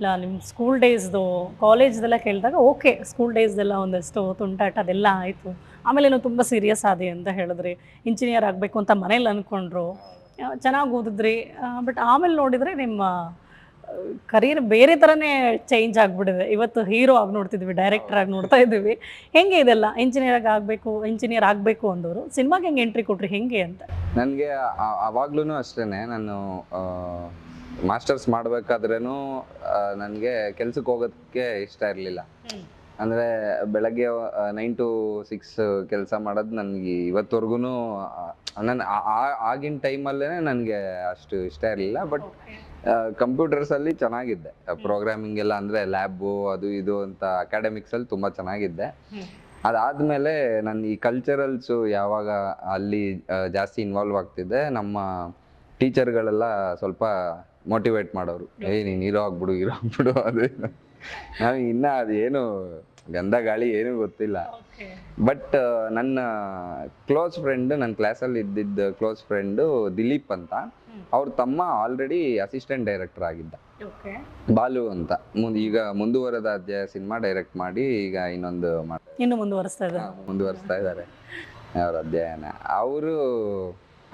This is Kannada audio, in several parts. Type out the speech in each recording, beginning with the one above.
ಇಲ್ಲ ನಿಮ್ಮ ಸ್ಕೂಲ್ ಡೇಸ್ದು ಕಾಲೇಜ್ದೆಲ್ಲ ಕೇಳಿದಾಗ ಓಕೆ ಸ್ಕೂಲ್ ಡೇಸ್ದೆಲ್ಲ ಒಂದಷ್ಟು ತುಂಟಾಟ ಅದೆಲ್ಲ ಆಯಿತು. ಆಮೇಲೆ ಏನೋ ತುಂಬ ಸೀರಿಯಸ್ ಆದಿ ಅಂತ ಹೇಳಿದ್ರಿ. ಇಂಜಿನಿಯರ್ ಆಗಬೇಕು ಅಂತ ಮನೇಲಿ ಅಂದ್ಕೊಂಡ್ರು ಚೆನ್ನಾಗಿ ಓದಿದ್ರಿ. ಬಟ್ ಆಮೇಲೆ ನೋಡಿದರೆ ನಿಮ್ಮ ಕರಿಯರ್ ಬೇರೆ ಥರನೇ ಚೇಂಜ್ ಆಗಿಬಿಟ್ಟಿದೆ. ಇವತ್ತು ಹೀರೋ ಆಗಿ ನೋಡ್ತಿದ್ವಿ ಡೈರೆಕ್ಟರ್ ಆಗಿ ನೋಡ್ತಾ ಇದ್ದೀವಿ. ಹೆಂಗೆ ಇದೆಲ್ಲ ಇಂಜಿನಿಯರ್ ಆಗಬೇಕು ಇಂಜಿನಿಯರ್ ಆಗಬೇಕು ಅಂದವರು ಸಿನಿಮಾಗೆ ಹೆಂಗೆ ಎಂಟ್ರಿ ಕೊಟ್ರಿ ಹೆಂಗೆ ಅಂತ? ನನಗೆ ಅವಾಗ್ಲೂ ಅಷ್ಟೇ ನಾನು ಮಾಸ್ಟರ್ಸ್ ಮಾಡಬೇಕಾದ್ರೂ ನನಗೆ ಕೆಲ್ಸಕ್ಕೆ ಹೋಗೋದಕ್ಕೆ ಇಷ್ಟ ಇರಲಿಲ್ಲ. ಅಂದರೆ ಬೆಳಗ್ಗೆ ನೈನ್ ಟು ಸಿಕ್ಸ್ ಕೆಲಸ ಮಾಡೋದು ನನಗೆ ಇವತ್ತವರೆಗೂ ನನ್ನ ಆಗಿನ ಟೈಮಲ್ಲೇ ನನಗೆ ಅಷ್ಟು ಇಷ್ಟ ಇರಲಿಲ್ಲ ಬಟ್ ಕಂಪ್ಯೂಟರ್ಸಲ್ಲಿ ಚೆನ್ನಾಗಿದ್ದೆ. ಪ್ರೋಗ್ರಾಮಿಂಗ್ ಎಲ್ಲ ಅಂದರೆ ಲ್ಯಾಬು ಅದು ಇದು ಅಂತ ಅಕಾಡೆಮಿಕ್ಸಲ್ಲಿ ತುಂಬ ಚೆನ್ನಾಗಿದ್ದೆ. ಅದಾದ್ಮೇಲೆ ಅದಾದಮೇಲೆ ನಾನು ಈ ಕಲ್ಚರಲ್ಸು ಯಾವಾಗ ಅಲ್ಲಿ ಜಾಸ್ತಿ ಇನ್ವಾಲ್ವ್ ಆಗ್ತಿದ್ದೆ ನಮ್ಮ ಟೀಚರ್ಗಳೆಲ್ಲ ಸ್ವಲ್ಪ ಮೋಟಿವೇಟ್ ಮಾಡೋರು. ಏ ನೀನು ಹೀರೋ ಆಗ್ಬಿಡು ಹೀರೋ ಆಗ್ಬಿಡು ಅದು ಇದು. ಇನ್ನ ಅದೇನು ಏನು ಗಂಧ ಗಾಳಿ ಏನೂ ಗೊತ್ತಿಲ್ಲ. ಬಟ್ ನನ್ನ ಕ್ಲೋಸ್ ಫ್ರೆಂಡ್ ನನ್ನ ಕ್ಲಾಸಲ್ಲಿ ಇದ್ದಿದ್ದ ಕ್ಲೋಸ್ ಫ್ರೆಂಡು ದಿಲೀಪ್ ಅಂತ. ಅವ್ರ ತಮ್ಮ ಆಲ್ರೆಡಿ ಅಸಿಸ್ಟೆಂಟ್ ಡೈರೆಕ್ಟರ್ ಆಗಿದ್ದ. ಬಾಲು ಅಂತ. ಮುಂದ್ ಈಗ ಮುಂದುವರೆದ ಅಧ್ಯಾಯ ಸಿನಿಮಾ ಡೈರೆಕ್ಟ್ ಮಾಡಿ ಈಗ ಇನ್ನೊಂದು ಇನ್ನು ಮುಂದುವರಿಸ್ತಾ ಇದೆ ಮುಂದುವರಿಸ್ತಾ ಇದ್ದಾರೆ ಅವ್ರ ಅಧ್ಯಯನ. ಅವರು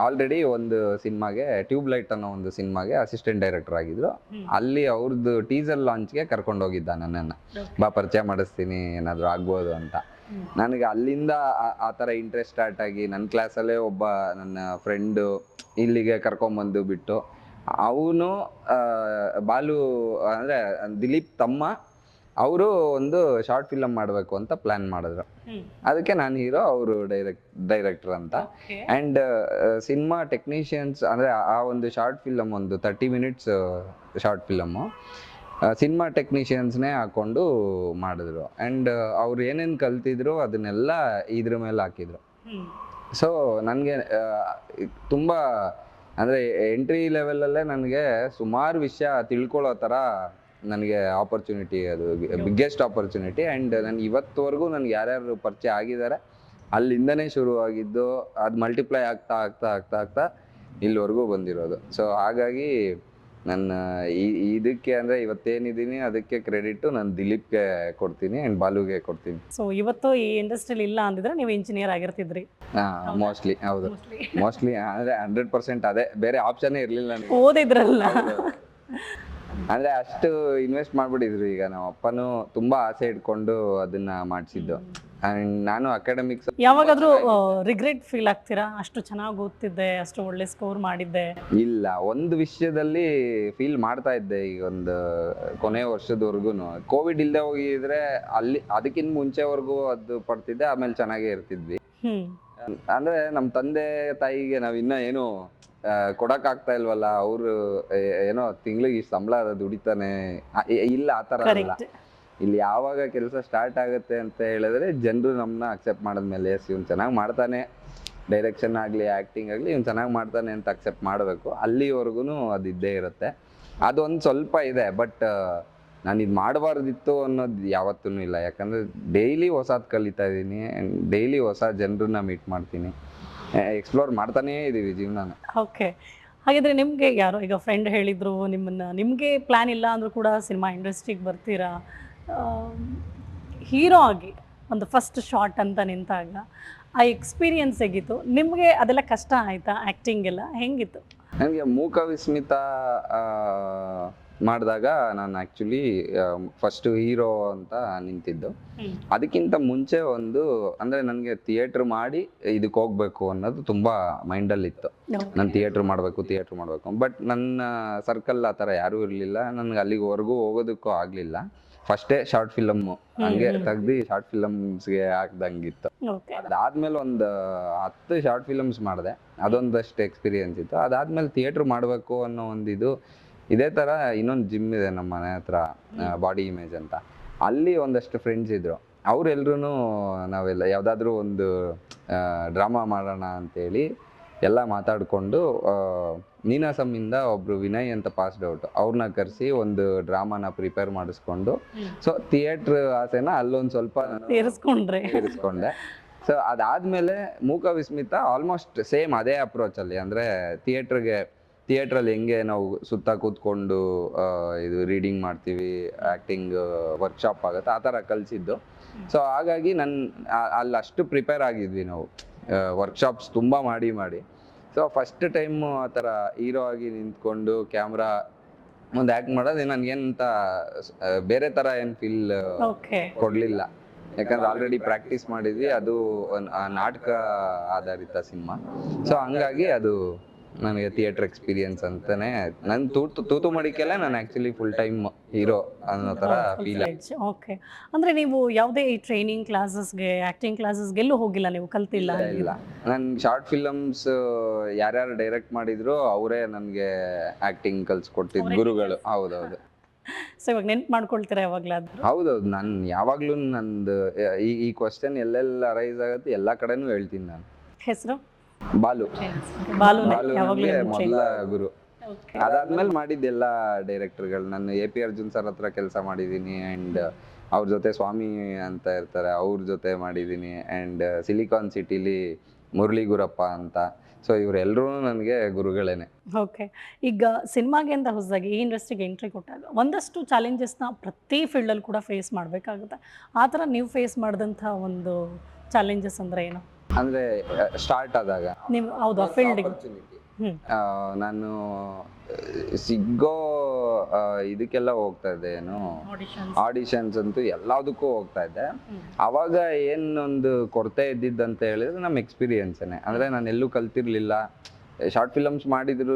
ಆಲ್ರೆಡಿ ಒಂದು ಸಿನಿಮಾಗೆ ಟ್ಯೂಬ್ ಲೈಟ್ ಅನ್ನೋ ಒಂದು ಸಿನಿಮಾಗೆ ಅಸಿಸ್ಟೆಂಟ್ ಡೈರೆಕ್ಟರ್ ಆಗಿದ್ರು. ಅಲ್ಲಿ ಅವ್ರದ್ದು ಟೀಸರ್ ಲಾಂಚ್ಗೆ ಕರ್ಕೊಂಡು ಹೋಗಿದ್ದ ನನ್ನನ್ನು. ಬಾ ಪರಿಚಯ ಮಾಡಿಸ್ತೀನಿ ಏನಾದರೂ ಆಗ್ಬೋದು ಅಂತ. ನನಗೆ ಅಲ್ಲಿಂದ ಆ- ಆ ಥರ ಇಂಟ್ರೆಸ್ಟ್ ಸ್ಟಾರ್ಟ್ ಆಗಿ ನನ್ನ ಕ್ಲಾಸಲ್ಲೇ ಒಬ್ಬ ನನ್ನ ಫ್ರೆಂಡು ಇಲ್ಲಿಗೆ ಕರ್ಕೊಂಬಂದು ಬಿಟ್ಟು ಅವನು ಬಾಲು ಅಂದರೆ ದಿಲೀಪ್ ತಮ್ಮ ಅವರು ಒಂದು ಶಾರ್ಟ್ ಫಿಲಮ್ ಮಾಡಬೇಕು ಅಂತ ಪ್ಲಾನ್ ಮಾಡಿದ್ರು. ಅದಕ್ಕೆ ನಾನು ಹೀರೋ ಅವರು ಡೈರೆಕ್ಟ್ ಡೈರೆಕ್ಟರ್ ಅಂತ. ಅಂಡ್ ಆ್ಯಂಡ್ ಸಿನಿಮಾ ಟೆಕ್ನಿಷಿಯನ್ಸ್ ಅಂದರೆ ಆ ಒಂದು ಶಾರ್ಟ್ ಫಿಲಮ್ ಒಂದು thirty minutes short film cinema ಟೆಕ್ನಿಷಿಯನ್ಸ್ನೇ ಹಾಕೊಂಡು ಮಾಡಿದ್ರು. ಆ್ಯಂಡ್ ಅವ್ರು ಏನೇನು ಕಲ್ತಿದ್ರು ಅದನ್ನೆಲ್ಲ ಇದ್ರ ಮೇಲೆ ಹಾಕಿದ್ರು. ಸೊ ನನಗೆ ತುಂಬ ಅಂದರೆ ಎಂಟ್ರಿ ಲೆವೆಲಲ್ಲೇ ನನಗೆ ಸುಮಾರು ವಿಷಯ ತಿಳ್ಕೊಳ್ಳೋ ಥರ ನನಗೆ ಆಪರ್ಚುನಿಟಿ ಅದು ಬಿಗ್ಗೆಸ್ಟ್ ಆಪರ್ಚುನಿಟಿ ಆ್ಯಂಡ್ ನಾನು ಇವತ್ತುವರೆಗೂ ನನಗೆ ಯಾರ್ಯಾರು ಪರಿಚಯ ಆಗಿದ್ದಾರೆ ಅಲ್ಲಿಂದನೇ ಶುರುವಾಗಿದ್ದು ಅದು ಮಲ್ಟಿಪ್ಲೈ ಆಗ್ತಾ ಆಗ್ತಾ ಆಗ್ತಾ ಆಗ್ತಾ ಇಲ್ಲಿವರೆಗೂ ಬಂದಿರೋದು. ಸೊ ಹಾಗಾಗಿ ನನ್ನ ಈ ಇದಕ್ಕೆ ಅಂದರೆ ಇವತ್ತೇನಿದ್ದೀನಿ ಅದಕ್ಕೆ ಕ್ರೆಡಿಟು ನಾನು ದಿಲೀಪ್ಗೆ ಕೊಡ್ತೀನಿ ಆ್ಯಂಡ್ ಬಾಲುಗೆ ಕೊಡ್ತೀನಿ. ಸೊ ಇವತ್ತು ಈ ಇಂಡಸ್ಟ್ರಿಲಿ ಇಲ್ಲ ಅಂದಿದ್ರೆ ನೀವು ಇಂಜಿನಿಯರ್ ಆಗಿರ್ತಿದ್ರಿ. ಹಾಂ ಮೋಸ್ಟ್ಲಿ ಹೌದು. ಮೋಸ್ಟ್ಲಿ ಅಂದರೆ ಹಂಡ್ರೆಡ್ ಪರ್ಸೆಂಟ್ ಅದೇ ಬೇರೆ ಆಪ್ಷನ್ನೇ ಇರಲಿಲ್ಲ ನನಗೆ ಓದಿದ್ರಲ್ಲ. ಅಂದ್ರೆ ಅಷ್ಟು ಇನ್ವೆಸ್ಟ್ ಮಾಡ್ಬಿಟ್ಟಿದ್ರು ಈಗ ನಮ್ಮ ಅಪ್ಪನು ತುಂಬಾ ಆಸೆ ಇಟ್ಕೊಂಡು ಅದನ್ನ ಮಾಡಿಸಿದ್ದು. ಅಂಡ್ ನಾನು ಅಕಾಡೆಮಿಕ್ಸ್ ಯಾವಾಗಾದ್ರೂ ರಿಗ್ರೆಟ್ ಫೀಲ್ ಆಗ್ತೀರಾ? ಅಷ್ಟು ಚೆನ್ನಾಗಿ ಓದ್ತಿದ್ದೆ ಅಷ್ಟು ಒಳ್ಳೆ ಸ್ಕೋರ್ ಮಾಡಿದ್ದೆ? ಇಲ್ಲ ಒಂದು ವಿಷಯದಲ್ಲಿ ಫೀಲ್ ಮಾಡ್ತಾ ಇದ್ದೆ ಈಗ ಒಂದು ಕೊನೆ ವರ್ಷದವರೆಗೂ ಕೋವಿಡ್ ಇಲ್ಲದೆ ಹೋಗಿದ್ರೆ ಅಲ್ಲಿ ಅದಕ್ಕಿಂತ ಮುಂಚೆವರೆಗೂ ಅದು ಪಡ್ತಿದ್ದೆ ಆಮೇಲೆ ಚೆನ್ನಾಗೇ ಇರ್ತಿದ್ವಿ. ಹ್ಮ್. ಅಂದ್ರೆ ನಮ್ಮ ತಂದೆ ತಾಯಿಗೆ ನಾವ್ ಇನ್ನ ಏನು ಕೊಡಕ್ ಆಗ್ತಾ ಇಲ್ವಲ್ಲ ಅವ್ರು ಏನೋ ತಿಂಗ್ಳಿಗೆ ಇಷ್ಟು ಸಂಬಳ ದುಡಿತಾನೆ. ಆ, ಇ- ಇಲ್ಲ ಆತರ ಥರ ಅಲ್ಲ. ಇಲ್ಲಿ ಯಾವಾಗ ಕೆಲಸ ಸ್ಟಾರ್ಟ್ ಆಗುತ್ತೆ ಅಂತ ಹೇಳಿದ್ರೆ ಜನರು ನಮ್ಮನ್ನ ಅಕ್ಸೆಪ್ಟ್ ಮಾಡಿದ್ಮೇಲೆ ಎಸ್ ಇವ್ನು ಚೆನ್ನಾಗಿ ಮಾಡ್ತಾನೆ. ಡೈರೆಕ್ಷನ್ ಆಗಲಿ ಆ್ಯಕ್ಟಿಂಗ್ ಆಗಲಿ ಇವ್ನು ಚೆನ್ನಾಗಿ ಮಾಡ್ತಾನೆ ಅಂತ ಅಕ್ಸೆಪ್ಟ್ ಮಾಡಬೇಕು. ಅಲ್ಲಿವರೆಗೂ ಅದು ಇದ್ದೇ ಇರುತ್ತೆ. ಅದೊಂದು ಸ್ವಲ್ಪ ಇದೆ ಬಟ್ ನಾನು ಇದು ಮಾಡಬಾರ್ದಿತ್ತು ಅನ್ನೋದು ಯಾವತ್ತೂ ಇಲ್ಲ. ಯಾಕಂದರೆ ಡೈಲಿ ಹೊಸದು ಕಲಿತಾ ಇದ್ದೀನಿ ಡೈಲಿ ಹೊಸ ಜನರನ್ನ ಮೀಟ್ ಮಾಡ್ತೀನಿ. ಎಕ್ಸ್ಪ್ಲೋರ್ ಮಾಡ್ತಾನೇ ಇದ್ದೀವಿ ಜೀವನನ. ಓಕೆ ಹಾಗಿದ್ರೆ ನಿಮಗೆ ಯಾರೋ ಈಗ ಫ್ರೆಂಡ್ ಹೇಳಿದ್ರು ನಿಮ್ಮನ್ನು ನಿಮಗೆ ಪ್ಲ್ಯಾನ್ ಇಲ್ಲ ಅಂದರೂ ಕೂಡ ಸಿನಿಮಾ ಇಂಡಸ್ಟ್ರಿಗೆ ಬರ್ತೀರಾ? ಹೀರೋ ಆಗಿ ಒಂದು ಫಸ್ಟ್ ಶಾರ್ಟ್ ಅಂತ ನಿಂತಾಗ ಆ ಎಕ್ಸ್ಪೀರಿಯನ್ಸ್ ಹೇಗಿತ್ತು? ನಿಮಗೆ ಅದೆಲ್ಲ ಕಷ್ಟ ಆಯಿತಾ? ಆ್ಯಕ್ಟಿಂಗ್ ಎಲ್ಲ ಹೆಂಗಿತ್ತು? ನನಗೆ ಮೂಕ ವಿಸ್ಮಿತ ಮಾಡಿದಾಗ ನಾನು ಆ್ಯಕ್ಚುಲಿ ಫಸ್ಟ್ ಹೀರೋ ಅಂತ ನಿಂತಿದ್ದು. ಅದಕ್ಕಿಂತ ಮುಂಚೆ ಒಂದು ಅಂದರೆ ನನಗೆ ಥಿಯೇಟ್ರ್ ಮಾಡಿ ಇದಕ್ಕೆ ಹೋಗ್ಬೇಕು ಅನ್ನೋದು ತುಂಬ ಮೈಂಡಲ್ಲಿತ್ತು ನಾನು ಥಿಯೇಟ್ರ್ ಮಾಡಬೇಕು ಥಿಯೇಟ್ರ್ ಮಾಡಬೇಕು. ಬಟ್ ನನ್ನ ಸರ್ಕಲ್ ಆ ಥರ ಯಾರೂ ಇರಲಿಲ್ಲ. ನನಗೆ ಅಲ್ಲಿವರೆಗೂ ಹೋಗೋದಕ್ಕೂ ಆಗಲಿಲ್ಲ. ಫಸ್ಟೇ ಶಾರ್ಟ್ ಫಿಲಮ್ಮು ಹಂಗೆ ತೆಗ್ದು ಶಾರ್ಟ್ ಫಿಲಮ್ಸ್ಗೆ ಹಾಕ್ದಂಗಿತ್ತು. ಅದಾದ್ಮೇಲೆ ಒಂದು ಹತ್ತು ಶಾರ್ಟ್ ಫಿಲಮ್ಸ್ ಮಾಡಿದೆ. ಅದೊಂದಷ್ಟು ಎಕ್ಸ್ಪೀರಿಯನ್ಸ್ ಇತ್ತು. ಅದಾದ್ಮೇಲೆ ಥಿಯೇಟ್ರ್ ಮಾಡಬೇಕು ಅನ್ನೋ ಒಂದು ಇದು ಇದೇ ಥರ ಇನ್ನೊಂದು ಜಿಮ್ ಇದೆ ನಮ್ಮ ಮನೆ ಹತ್ರ ಬಾಡಿ ಇಮೇಜ್ ಅಂತ. ಅಲ್ಲಿ ಒಂದಷ್ಟು ಫ್ರೆಂಡ್ಸ್ ಇದ್ರು. ಅವರೆಲ್ಲರೂ ನಾವೆಲ್ಲ ಯಾವುದಾದ್ರೂ ಒಂದು ಡ್ರಾಮಾ ಮಾಡೋಣ ಅಂತೇಳಿ ಎಲ್ಲ ಮಾತಾಡಿಕೊಂಡು ನೀನಾಸಮ್ಮಿಂದ ಒಬ್ರು ವಿನಯ್ ಅಂತ ಪಾಸ್ಡ್ ಔಟ್ ಅವ್ರನ್ನ ಕರೆಸಿ ಒಂದು ಡ್ರಾಮಾನ ಪ್ರಿಪೇರ್ ಮಾಡಿಸ್ಕೊಂಡು ಸೊ ಥಿಯೇಟ್ರ್ ಆಸೆನ ಅಲ್ಲೊಂದು ಸ್ವಲ್ಪ ಇರಿಸ್ಕೊಂಡೆ ಸೊ ಅದಾದ್ಮೇಲೆ ಮೂಕ ವಿಸ್ಮಿತ ಆಲ್ಮೋಸ್ಟ್ ಸೇಮ್ ಅದೇ ಅಪ್ರೋಚ್ ಅಲ್ಲಿ. ಅಂದ್ರೆ ಥಿಯೇಟ್ರಿಗೆ ಥಿಯೇಟ್ರಲ್ಲಿ ಹೆಂಗೆ ನಾವು ಸುತ್ತ ಕೂತ್ಕೊಂಡು ಇದು ರೀಡಿಂಗ್ ಮಾಡ್ತೀವಿ ಆ್ಯಕ್ಟಿಂಗ್ ವರ್ಕ್ಶಾಪ್ ಆಗುತ್ತೆ ಆ ಥರ ಕಲಿಸಿದ್ದು. ಸೊ ಹಾಗಾಗಿ ನನ್ನ ಅಲ್ಲಿ ಅಷ್ಟು ಪ್ರಿಪೇರ್ ಆಗಿದ್ವಿ ನಾವು. ವರ್ಕ್ಶಾಪ್ಸ್ ತುಂಬ ಮಾಡಿ ಮಾಡಿ. ಸೊ ಫಸ್ಟ್ ಟೈಮ್ ಆ ಥರ ಹೀರೋ ಆಗಿ ನಿಂತ್ಕೊಂಡು ಕ್ಯಾಮ್ರಾ ಒಂದು ಆ್ಯಕ್ಟ್ ಮಾಡೋದು ನನಗೇನಂತ ಬೇರೆ ಥರ ಏನು ಫೀಲ್ ಕೊಡಲಿಲ್ಲ. ಯಾಕಂದ್ರೆ ಆಲ್ರೆಡಿ ಪ್ರಾಕ್ಟೀಸ್ ಮಾಡಿದ್ವಿ ಅದು ನಾಟಕ ಆಧಾರಿತ ಸಿನಿಮಾ. ಸೊ ಹಂಗಾಗಿ ಅದು ನನಗೆ ಥಿಯೇಟರ್ ಎಕ್ಸ್ಪೀರಿಯನ್ಸ್ ಅಂತಾನೆ. ನನ್ ತೂತು ತೂತು ಮಡಿಕೆಲ್ಲ ನಾನು ಆಕ್ಚುಲಿ ಫುಲ್ ಟೈಮ್ ಹೀರೋ ಅನ್ನೋ ತರ ಫೀಲ್ ಓಕೆ ಅಂದ್ರೆ ನೀವು ಯಾವುದೇ ಈ ಟ್ರೈನಿಂಗ್ ಕ್ಲಾಸಸ್ಗೆ ಆಕ್ಟಿಂಗ್ ಕ್ಲಾಸಸ್ಗೆ ಎಲ್ಲೂ ಹೋಗಿಲ್ಲ ನೀವು? ಕಲ್ತಿಲ್ಲ? ಇಲ್ಲ ನನ್ ಶಾರ್ಟ್ ಫಿಲಮ್ಸ್ ಯಾರ್ಯಾರು ಡೈರೆಕ್ಟ್ ಮಾಡಿದ್ರು ಅವರೇ ನನಗೆ ಆಕ್ಟಿಂಗ್ ಕಲ್ಸ್ಕೊಟ್ಟಿದ್ ಗುರುಗಳು. ಹೌದೌದು. ಸೊ ಇವಾಗ ನೆನ್ಪು ಮಾಡ್ಕೊಳ್ತೀರಾ ಯಾವಾಗ್ಲಾದ್ರೂ? ಹೌದೌದು. ನಾನು ಯಾವಾಗ್ಲೂ ನಂದು ಈ ಈ ಕ್ವಶನ್ ಎಲ್ಲೆಲ್ಲ ಅರೈಸ್ ಆಗುತ್ತೆ ಎಲ್ಲಾ ಕಡೆನೂ ಹೇಳ್ತೀನಿ ನಾನು. ಹೆಸರು? ಬಾಲು. ಬಾಲು ನಿಮ್ಮ ಮೊದಲ ಗುರು. ಅದಾದ್ಮೇಲೆ ಮಾಡಿದ್ದೆಲ್ಲ ಡೈರೆಕ್ಟರ್ಗಳು ನಾನು ಎ ಪಿ ಅರ್ಜುನ್ ಸರ್ ಹತ್ರ ಕೆಲಸ ಮಾಡಿದ್ದೀನಿ ಅಂಡ್ ಅವ್ರ ಜೊತೆ ಸ್ವಾಮಿ ಅಂತ ಇರ್ತಾರೆ ಅವ್ರ ಜೊತೆ ಮಾಡಿದ್ದೀನಿ ಅಂಡ್ ಸಿಲಿಕಾನ್ ಸಿಟಿಲಿ ಮುರಳಿ ಗುರಪ್ಪ ಅಂತ. ಸೊ ಇವರೆಲ್ಲರೂ ನನಗೆ ಗುರುಗಳೇನೆ. ಓಕೆ ಈಗ ಸಿನಿಮಾಗೆ ಅಂತ ಹೊಸದಾಗಿ ಈ ಇಂಡಸ್ಟ್ರಿಗೆ ಎಂಟ್ರಿ ಕೊಟ್ಟಾಗ ಒಂದಷ್ಟು ಚಾಲೆಂಜಸ್ನ ಪ್ರತಿ ಫೀಲ್ಡಲ್ಲಿ ಕೂಡ ಫೇಸ್ ಮಾಡಬೇಕಾಗುತ್ತೆ. ಆ ಥರ ನೀವು ಫೇಸ್ ಮಾಡಿದಂಥ ಒಂದು ಚಾಲೆಂಜಸ್ ಅಂದರೆ ಏನು? ಅಂದರೆ ಸ್ಟಾರ್ಟ್ ಆದಾಗ. ನೀವು ಹೌದು ನಾನು ಸಿಗೋ ಇದಕ್ಕೆಲ್ಲ ಹೋಗ್ತಾ ಇದ್ದೆ ಏನು? ಆಡಿಷನ್ಸ್ ಅಂತೂ ಎಲ್ಲದಕ್ಕೂ ಹೋಗ್ತಾ ಇದ್ದೆ. ಅವಾಗ ಏನೊಂದು ಕೊರತೆ ಇದ್ದಿದ್ದಂತ ಹೇಳಿದ್ರೆ ನಮ್ಮ ಎಕ್ಸ್ಪೀರಿಯನ್ಸೇನೆ ಅಂದ್ರೆ ನಾನು ಎಲ್ಲೂ ಕಲ್ತಿರ್ಲಿಲ್ಲ. ಶಾರ್ಟ್ ಫಿಲಮ್ಸ್ ಮಾಡಿದ್ರು